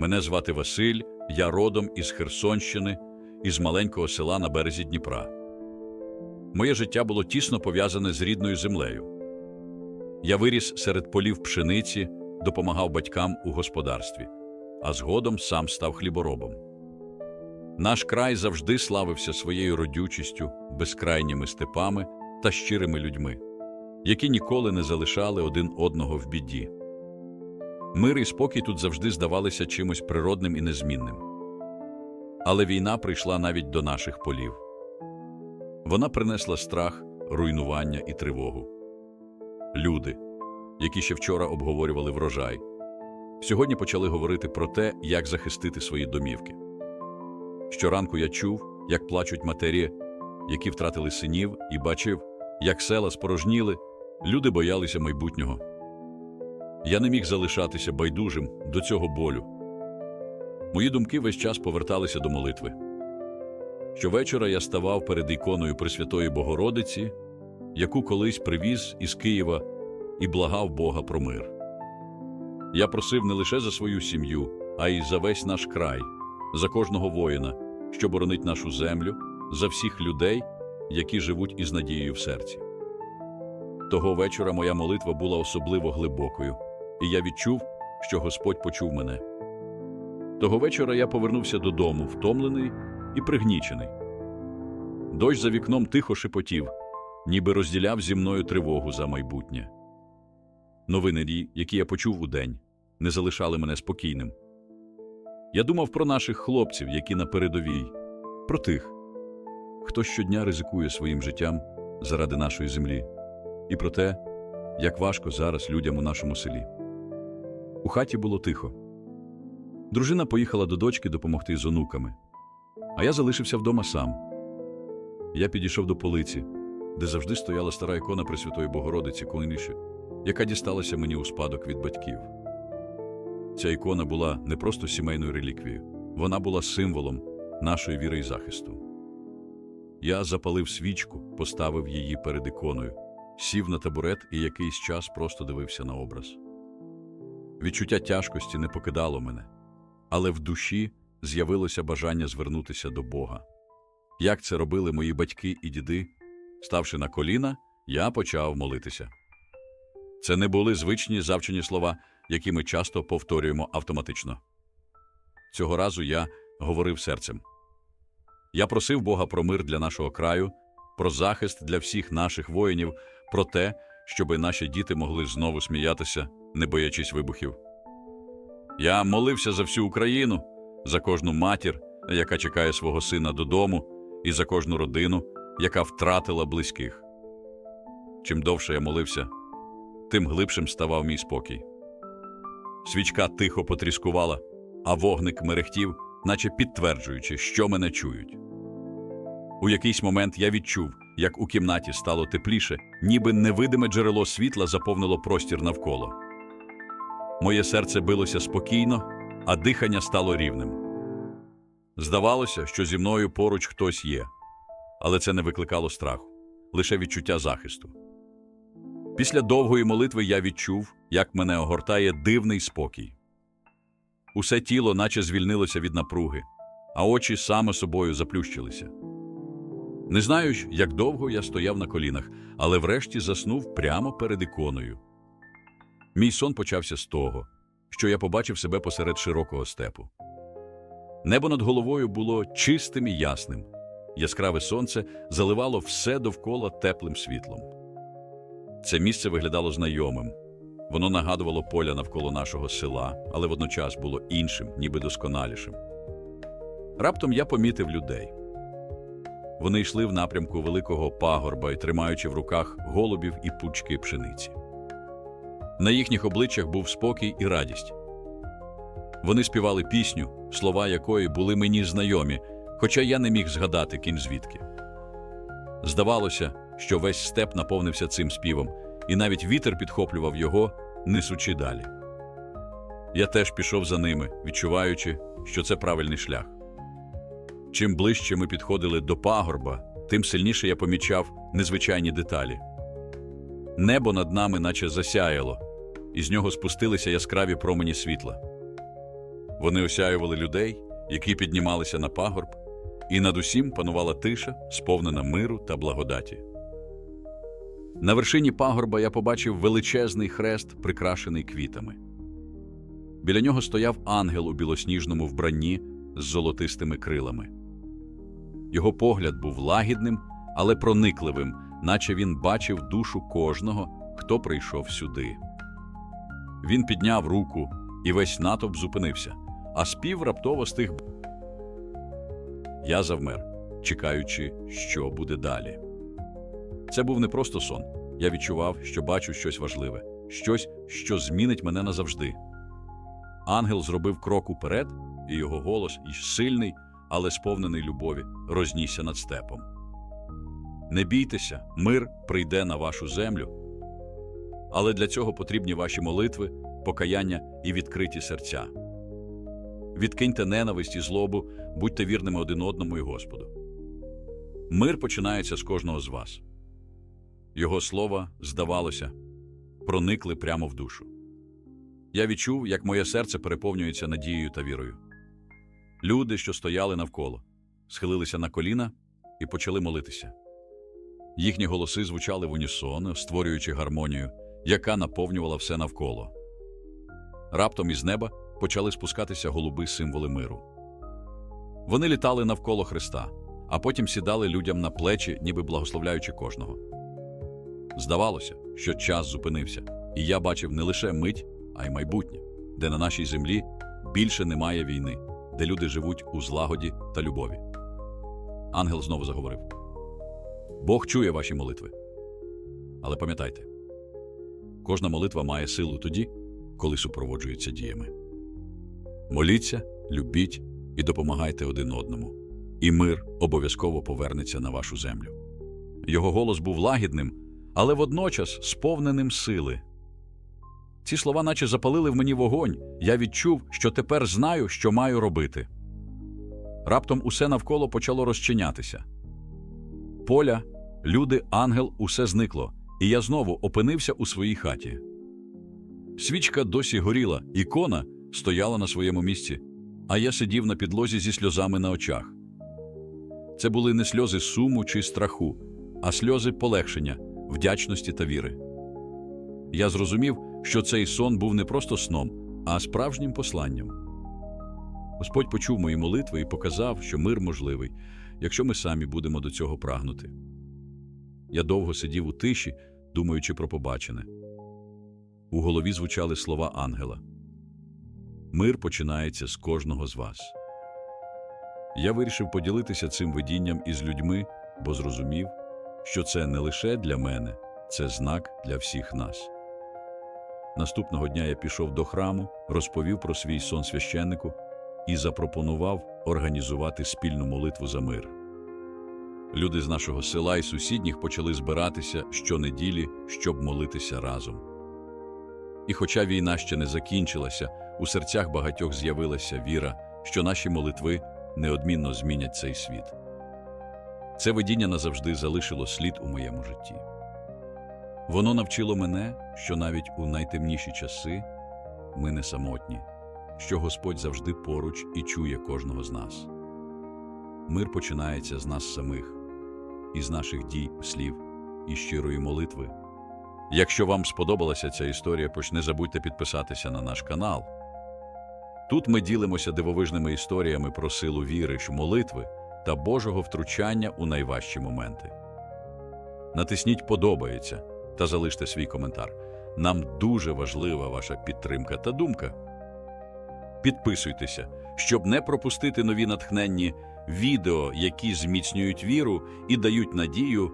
Мене звати Василь, я родом із Херсонщини, із маленького села на березі Дніпра. Моє життя було тісно пов'язане з рідною землею. Я виріс серед полів пшениці, допомагав батькам у господарстві, а згодом сам став хліборобом. Наш край завжди славився своєю родючістю, безкрайніми степами та щирими людьми, які ніколи не залишали один одного в біді. Мир і спокій тут завжди здавалися чимось природним і незмінним. Але війна прийшла навіть до наших полів. Вона принесла страх, руйнування і тривогу. Люди, які ще вчора обговорювали врожай, сьогодні почали говорити про те, як захистити свої домівки. Щоранку я чув, як плачуть матері, які втратили синів, і бачив, як села спорожніли, люди боялися майбутнього. Я не міг залишатися байдужим до цього болю. Мої думки весь час поверталися до молитви. Щовечора я ставав перед іконою Пресвятої Богородиці, яку колись привіз із Києва і благав Бога про мир. Я просив не лише за свою сім'ю, а й за весь наш край, за кожного воїна, що боронить нашу землю, за всіх людей, які живуть із надією в серці. Того вечора моя молитва була особливо глибокою, і я відчув, що Господь почув мене. Того вечора я повернувся додому, втомлений і пригнічений. Дощ за вікном тихо шепотів, ніби розділяв зі мною тривогу за майбутнє. Новини, які я почув удень, не залишали мене спокійним. Я думав про наших хлопців, які на передовій, про тих, хто щодня ризикує своїм життям заради нашої землі, і про те, як важко зараз людям у нашому селі. У хаті було тихо. Дружина поїхала до дочки допомогти з онуками, а я залишився вдома сам. Я підійшов до полиці, де завжди стояла стара ікона Пресвятої Богородиці Кулиніше, яка дісталася мені у спадок від батьків. Ця ікона була не просто сімейною реліквією, вона була символом нашої віри і захисту. Я запалив свічку, поставив її перед іконою, сів на табурет і якийсь час просто дивився на образ. Відчуття тяжкості не покидало мене, але в душі з'явилося бажання звернутися до Бога. Як це робили мої батьки і діди, ставши на коліна, я почав молитися. Це не були звичні завчені слова, які ми часто повторюємо автоматично. Цього разу я говорив серцем. Я просив Бога про мир для нашого краю, про захист для всіх наших воїнів, про те, щоби наші діти могли знову сміятися, не боячись вибухів. Я молився за всю Україну, за кожну матір, яка чекає свого сина додому, і за кожну родину, яка втратила близьких. Чим довше я молився, тим глибшим ставав мій спокій. Свічка тихо потріскувала, а вогник мерехтів, наче підтверджуючи, що мене чують. У якийсь момент я відчув, як у кімнаті стало тепліше, ніби невидиме джерело світла заповнило простір навколо. Моє серце билося спокійно, а дихання стало рівним. Здавалося, що зі мною поруч хтось є, але це не викликало страху, лише відчуття захисту. Після довгої молитви я відчув, як мене огортає дивний спокій. Усе тіло наче звільнилося від напруги, а очі саме собою заплющилися. Не знаю, як довго я стояв на колінах, але врешті заснув прямо перед іконою. Мій сон почався з того, що я побачив себе посеред широкого степу. Небо над головою було чистим і ясним. Яскраве сонце заливало все довкола теплим світлом. Це місце виглядало знайомим. Воно нагадувало поля навколо нашого села, але водночас було іншим, ніби досконалішим. Раптом я помітив людей. Вони йшли в напрямку великого пагорба і тримаючи в руках голубів і пучки пшениці. На їхніх обличчях був спокій і радість. Вони співали пісню, слова якої були мені знайомі, хоча я не міг згадати кінь звідки. Здавалося, що весь степ наповнився цим співом, і навіть вітер підхоплював його, несучи далі. Я теж пішов за ними, відчуваючи, що це правильний шлях. Чим ближче ми підходили до пагорба, тим сильніше я помічав незвичайні деталі. Небо над нами наче засяяло, і з нього спустилися яскраві промені світла. Вони осяювали людей, які піднімалися на пагорб, і над усім панувала тиша, сповнена миру та благодаті. На вершині пагорба я побачив величезний хрест, прикрашений квітами. Біля нього стояв ангел у білосніжному вбранні з золотистими крилами. Його погляд був лагідним, але проникливим, наче він бачив душу кожного, хто прийшов сюди. Він підняв руку, і весь натовп зупинився, а спів раптово стих. Я завмер, чекаючи, що буде далі. Це був не просто сон. Я відчував, що бачу щось важливе, щось, що змінить мене назавжди. Ангел зробив крок уперед, і його голос, і сильний, але сповнений любові, рознісся над степом. Не бійтеся, мир прийде на вашу землю. Але для цього потрібні ваші молитви, покаяння і відкриті серця. Відкиньте ненависть і злобу, будьте вірними один одному і Господу. Мир починається з кожного з вас. Його слова, здавалося, проникли прямо в душу. Я відчув, як моє серце переповнюється надією та вірою. Люди, що стояли навколо, схилилися на коліна і почали молитися. Їхні голоси звучали в унісон, створюючи гармонію, яка наповнювала все навколо. Раптом із неба почали спускатися голуби символи миру. Вони літали навколо Христа, а потім сідали людям на плечі, ніби благословляючи кожного. Здавалося, що час зупинився, і я бачив не лише мить, а й майбутнє, де на нашій землі більше немає війни, де люди живуть у злагоді та любові. Ангел знову заговорив: Бог чує ваші молитви. Але пам'ятайте, кожна молитва має силу тоді, коли супроводжується діями. Моліться, любіть і допомагайте один одному, і мир обов'язково повернеться на вашу землю. Його голос був лагідним, але водночас сповненим сили. Ці слова наче запалили в мені вогонь. Я відчув, що тепер знаю, що маю робити. Раптом усе навколо почало розчинятися. Поля, люди, ангел, усе зникло, і я знову опинився у своїй хаті. Свічка досі горіла, ікона стояла на своєму місці, а я сидів на підлозі зі сльозами на очах. Це були не сльози суму чи страху, а сльози полегшення, вдячності та віри. Я зрозумів, що цей сон був не просто сном, а справжнім посланням. Господь почув мої молитви і показав, що мир можливий, якщо ми самі будемо до цього прагнути. Я довго сидів у тиші, думаючи про побачене. У голові звучали слова ангела. Мир починається з кожного з вас. Я вирішив поділитися цим видінням із людьми, бо зрозумів, що це не лише для мене, це знак для всіх нас. Наступного дня я пішов до храму, розповів про свій сон священнику і запропонував організувати спільну молитву за мир. Люди з нашого села і сусідніх почали збиратися щонеділі, щоб молитися разом. І хоча війна ще не закінчилася, у серцях багатьох з'явилася віра, що наші молитви неодмінно змінять цей світ. Це видіння назавжди залишило слід у моєму житті. Воно навчило мене, що навіть у найтемніші часи ми не самотні, що Господь завжди поруч і чує кожного з нас. Мир починається з нас самих, із наших дій, слів і щирої молитви. Якщо вам сподобалася ця історія, поч не забудьте підписатися на наш канал. Тут ми ділимося дивовижними історіями про силу віри, що молитви та Божого втручання у найважчі моменти. Натисніть Подобається та залиште свій коментар. Нам дуже важлива ваша підтримка та думка. Підписуйтеся, щоб не пропустити нові натхненні відео, які зміцнюють віру і дають надію